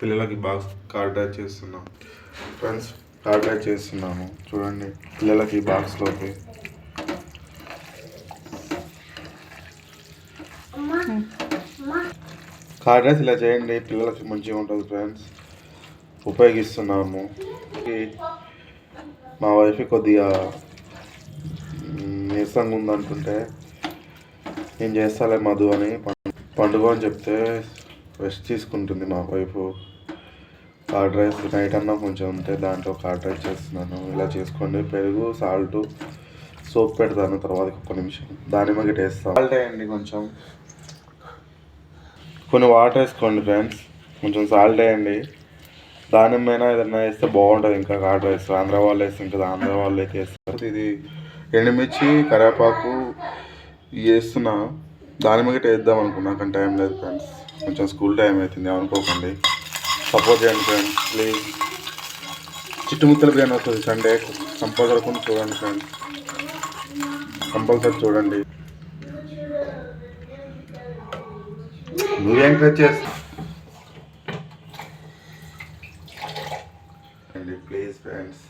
పిల్లలకి box card drive చేస్తున్నాం. Friends card drive చేస్తున్నాము. చూడండి పిల్లలకి బాక్స్లోకి కార్డ్ రైస్ ఇలా చేయండి పిల్లలకి మంచిగా ఉంటుంది ఫ్రెండ్స్ ఉపయోగిస్తున్నాము. మా వైఫ్ కొద్దిగా నీరసంగా ఉందంటుంటే నేను చేస్తాలే మధు అని పండుగ అని చెప్తే రెస్ట్ తీసుకుంటుంది మా వైపు. కార్డ్ రైస్ నైట్ అన్నా కొంచెం ఉంటే దాంట్లో కార్డ్ రైస్ చేస్తున్నాను. ఇలా చేసుకోండి. పెరుగు సాల్ట్ సోప్ పెడతాను తర్వాత ఒక్క నిమిషం. దానిమ్మ గిట్ట వేస్తాను సాల్ట్ వేయండి కొంచెం. కొన్ని వాటర్ వేసుకోండి ఫ్రెండ్స్ కొంచెం సాల్ట్ వేయండి. దానిమ్మైనా ఏదైనా వేస్తే బాగుంటుంది ఇంకా కార్డ్ రైస్ ఆంధ్ర వాళ్ళు వేస్తే ఇంకా ఆంధ్ర వాళ్ళు అయితే వేస్తారు. ఇది ఎండుమిర్చి కరివేపాకు వేస్తున్నా. దాని మీద వేద్దాం అనుకున్నా కానీ టైం లేదు ఫ్రెండ్స్ కొంచెం స్కూల్ టైం అవుతుంది అనుకోకండి. సపోర్ట్ చేయండి ఫ్రెండ్స్ ప్లీజ్ చిట్టుముత్తల బిర్యానీ వస్తుంది సండే కంపల్సరీ కొన్ని చూడండి ఫ్రెండ్స్ కంపల్సరీ చూడండి. నువ్వేం కట్ చేస్తా? Please friends